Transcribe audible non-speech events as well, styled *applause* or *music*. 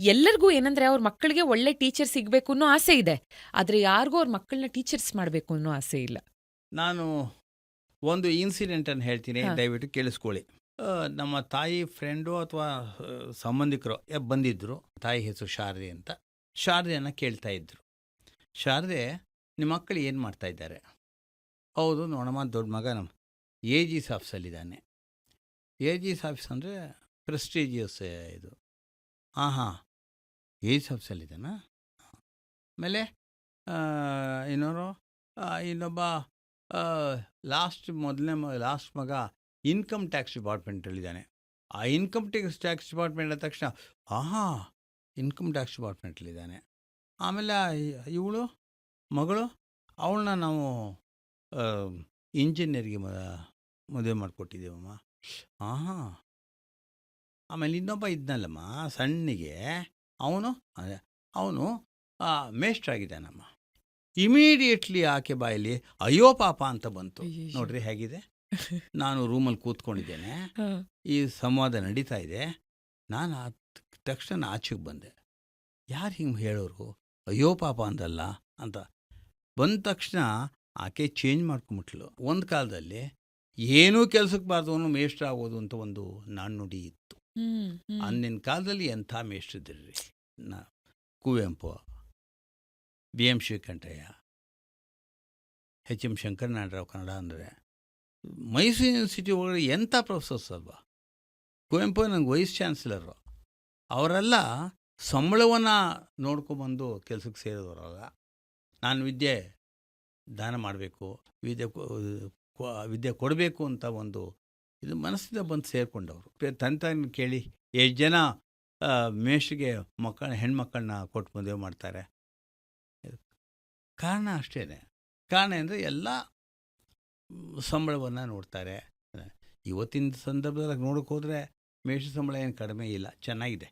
ಎಲ್ಲರಿಗೂ ಏನಂದ್ರೆ ಅವ್ರ ಮಕ್ಕಳಿಗೆ ಒಳ್ಳೆ ಟೀಚರ್ ಸಿಗಬೇಕು ಅನ್ನೋ ಆಸೆ ಇದೆ. ಆದ್ರೆ ಯಾರಿಗೂ ಅವ್ರ ಮಕ್ಕಳನ್ನ ಟೀಚರ್ಸ್ ಮಾಡಬೇಕು ಅನ್ನೋ ಆಸೆ ಇಲ್ಲ. ನಾನು ಒಂದು ಇನ್ಸಿಡೆಂಟನ್ನು ಹೇಳ್ತೀನಿ ದಯವಿಟ್ಟು ಕೇಳಿಸ್ಕೊಳ್ಳಿ. ನಮ್ಮ ತಾಯಿ ಫ್ರೆಂಡು ಅಥವಾ ಸಂಬಂಧಿಕರು ಎ- ಬಂದಿದ್ದರು ತಾಯಿ ಹೆಸರು ಶಾರದೆ ಅಂತ. ಶಾರದೆಯನ್ನು ಕೇಳ್ತಾ ಇದ್ರು. ಶಾರದೆ ನಿಮ್ಮ ಮಕ್ಕಳು ಏನು ಮಾಡ್ತಾ ಇದ್ದಾರೆ? ಹೌದು ನೋಡಮ್ಮ ದೊಡ್ಡ ಮಗ ನಮ್ಮ ಎ ಜಿ ಆಫೀಸಲ್ಲಿದ್ದಾನೆ ಎ ಜಿ ಆಫೀಸ್ ಅಂದರೆ ಪ್ರೆಸ್ಟೀಜಿಯಸ್ ಇದು. ಹಾಂ ಹಾಂ ಎ ಹೌಸಲ್ಲಿದ್ದಾನಾ ಆಮೇಲೆ ಆ, ಇನ್ನೊಬ್ಬ ಲಾಸ್ಟ್ ಮೊದಲನೇ ಮ ಲಾಸ್ಟ್ ಮಗ ಇನ್ಕಮ್ ಟ್ಯಾಕ್ಸ್ ಡಿಪಾರ್ಟ್ಮೆಂಟಲ್ಲಿದ್ದಾನೆ ಆ ಇನ್ಕಮ್ ಟ್ಯಾಕ್ಸ್ ಟ್ಯಾಕ್ಸ್ ಡಿಪಾರ್ಟ್ಮೆಂಟ್ ಅಂದ ತಕ್ಷಣ ಆಹಾ ಇನ್ಕಮ್ ಟ್ಯಾಕ್ಸ್ ಡಿಪಾರ್ಟ್ಮೆಂಟಲ್ಲಿದ್ದಾನೆ ಆಮೇಲೆ ಇವಳು ಮಗಳು ಅವಳನ್ನ ನಾವು ಇಂಜಿನಿಯರ್ಗೆ ಮದುವೆ ಮಾಡಿಕೊಟ್ಟಿದ್ದೇವಮ್ಮ. ಆಹಾ. ಆಮೇಲೆ ಇನ್ನೊಬ್ಬ ಇದ್ನಲ್ಲಮ್ಮ ಸಣ್ಣಗೆ. ಅವನು ಅವನು ಮೇಷ್ಟ್ರಾಗಿದ್ದಾನಮ್ಮ. ಇಮಿಡಿಯೇಟ್ಲಿ ಆಕೆ ಬಾಯಲ್ಲಿ ಅಯ್ಯೋ ಪಾಪ ಅಂತ ಬಂತು. ನೋಡ್ರಿ ಹೇಗಿದೆ? *laughs* ನಾನು ರೂಮಲ್ಲಿ ಕೂತ್ಕೊಂಡಿದ್ದೇನೆ. ಈ ಸಂವಾದ ನಡೀತಾ ಇದೆ. ನಾನು ಆ ತಕ್ಷಣ ಆಚೆಗೆ ಬಂದೆ. ಯಾರು ಹಿಂಗೆ ಹೇಳೋರು? ಅಯ್ಯೋ ಪಾಪ ಅಂದಲ್ಲ ಅಂತ. ಬಂದ ತಕ್ಷಣ ಆಕೆ ಚೇಂಜ್ ಮಾಡ್ಕೊಂಬಿಟ್ಲು. ಒಂದು ಕಾಲದಲ್ಲಿ ಏನೂ ಕೆಲಸಕ್ಕೆ ಬಾರ್ದವನು ಮೇಷ್ಟ್ರ ಆಗೋದು ಅಂತ ಒಂದು ನಾಣ್ಣುಡಿ ಇತ್ತು. ಅಂದಿನ ಕಾಲದಲ್ಲಿ ಎಂಥ ಮೇಷ್ಟ್ರಿದ್ರಿ ನಾ Kuvempu B M Srikantaiah H M Shankaranarayana Rao Kannada ಅಂದರೆ ಮೈಸೂರು ಯೂನಿವರ್ಸಿಟಿ ಒಳಗಡೆ ಎಂಥ ಪ್ರೊಫೆಸರ್ಸ್ ಅಲ್ವಾ? ಕುವೆಂಪು ನಂಗೆ ವೈಸ್ ಚಾನ್ಸಲರು. ಅವರೆಲ್ಲ ಸಂಬಳವನ್ನು ನೋಡ್ಕೊಬಂದು ಕೆಲಸಕ್ಕೆ ಸೇರಿದವರಲ್ಲ. ನಾನು ವಿದ್ಯೆ ದಾನ ಮಾಡಬೇಕು, ವಿದ್ಯೆ ವಿದ್ಯೆ ಕೊಡಬೇಕು ಅಂತ ಒಂದು ಇದು ಮನಸ್ಸಿಂದ ಬಂದು ಸೇರಿಕೊಂಡವರು. ತಂತ ಕೇಳಿ, ಎಷ್ಟು ಜನ ಮೇಷಿಗೆ ಮಕ್ಕಳ ಹೆಣ್ಮಕ್ಕಳನ್ನ ಕೊಟ್ಟು ಮದುವೆ ಮಾಡ್ತಾರೆ? ಕಾರಣ ಅಷ್ಟೇ ಕಾರಣ ಅಂದರೆ ಎಲ್ಲ ಸಂಬಳವನ್ನು ನೋಡ್ತಾರೆ. ಇವತ್ತಿನ ಸಂದರ್ಭದಲ್ಲಿ ನೋಡೋಕೆ ಹೋದರೆ ಮೇಷ ಸಂಬಳ ಏನು ಕಡಿಮೆ ಇಲ್ಲ, ಚೆನ್ನಾಗಿದೆ.